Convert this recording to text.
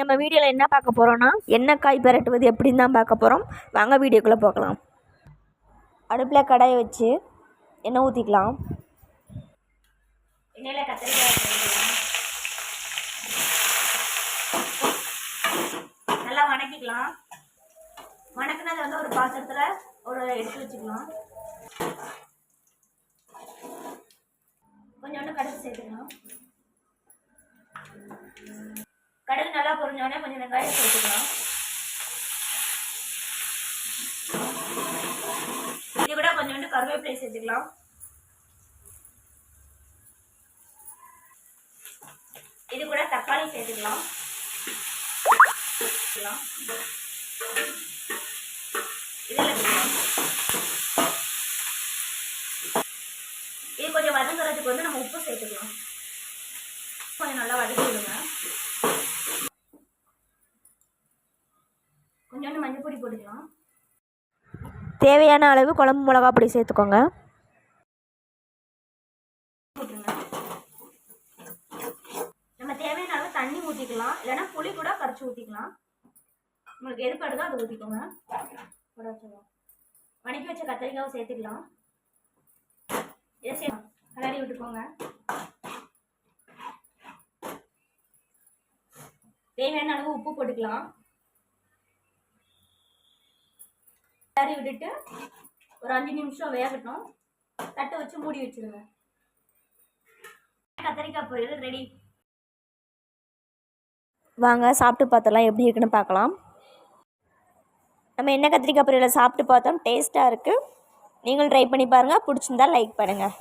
நம்ம வீடியோவில் என்ன பார்க்க போகிறோன்னா என்ன காய் பரட்டுவது எப்படின்னு தான் பார்க்க போகிறோம் வாங்க வீடியோக்குள்ளே போகலாம். அடுப்பில் கடாயை வச்சு எண்ணெய் ஊற்றிக்கலாம் எண்ணெயில் கத்திரிக்காய் நல்லா வணக்கிக்கலாம். வணக்கினதை வந்து ஒரு பாத்திரத்தில் ஒரு எடுத்து வச்சுக்கலாம். கொஞ்சோண்டு கடுகு சேர்த்துக்கலாம். கடுகு நல்லா பொரிஞ்சோடனே கொஞ்சம் வெங்காயம் சேர்த்துக்கலாம் இது கூட கொஞ்சோண்டு கருவேப்பிலை சேர்த்துக்கலாம். இது கூட தக்காளி சேர்த்துக்கலாம். இது கொஞ்சம் வதங்குறதுக்கு வந்து நம்ம உப்பு சேர்த்துக்கலாம். கொஞ்சம் நல்லா வதக்கிடுங்க. கொஞ்சோண்டு மஞ்சள் பொடி போட்டுக்கலாம். தேவையான அளவு குழம்பு மிளகா பொடி சேர்த்துக்கோங்க. நம்ம தேவையான அளவு தண்ணி ஊற்றிக்கலாம் இல்லைன்னா புளி கூட கரைச்சி ஊற்றிக்கலாம் உங்களுக்கு எது படுதோ அதை ஊற்றிக்கோங்க போட வச்சுக்கலாம் வணக்கி வச்ச கத்திரிக்காவை சேர்த்துக்கலாம். இதை சே கலரி விட்டுக்கோங்க. தேவையான அளவு உப்பு போட்டுக்கலாம். கறி விட்டுட்டு ஒரு அஞ்சு நிமிஷம் வேகட்டும். தட்டை வச்சு மூடி வச்சிருங்க. கத்திரிக்காய் பொரியல் ரெடி வாங்க சாப்பிட்டு பார்த்தலாம் எப்படி இருக்குன்னு பார்க்கலாம். நம்ம என்ன கத்திரிக்காய் பொரியலை சாப்பிட்டு பார்த்தோம்? டேஸ்ட்டாக இருக்குது நீங்களும் ட்ரை பண்ணி பாருங்கள் பிடிச்சிருந்தா லைக் பண்ணுங்கள்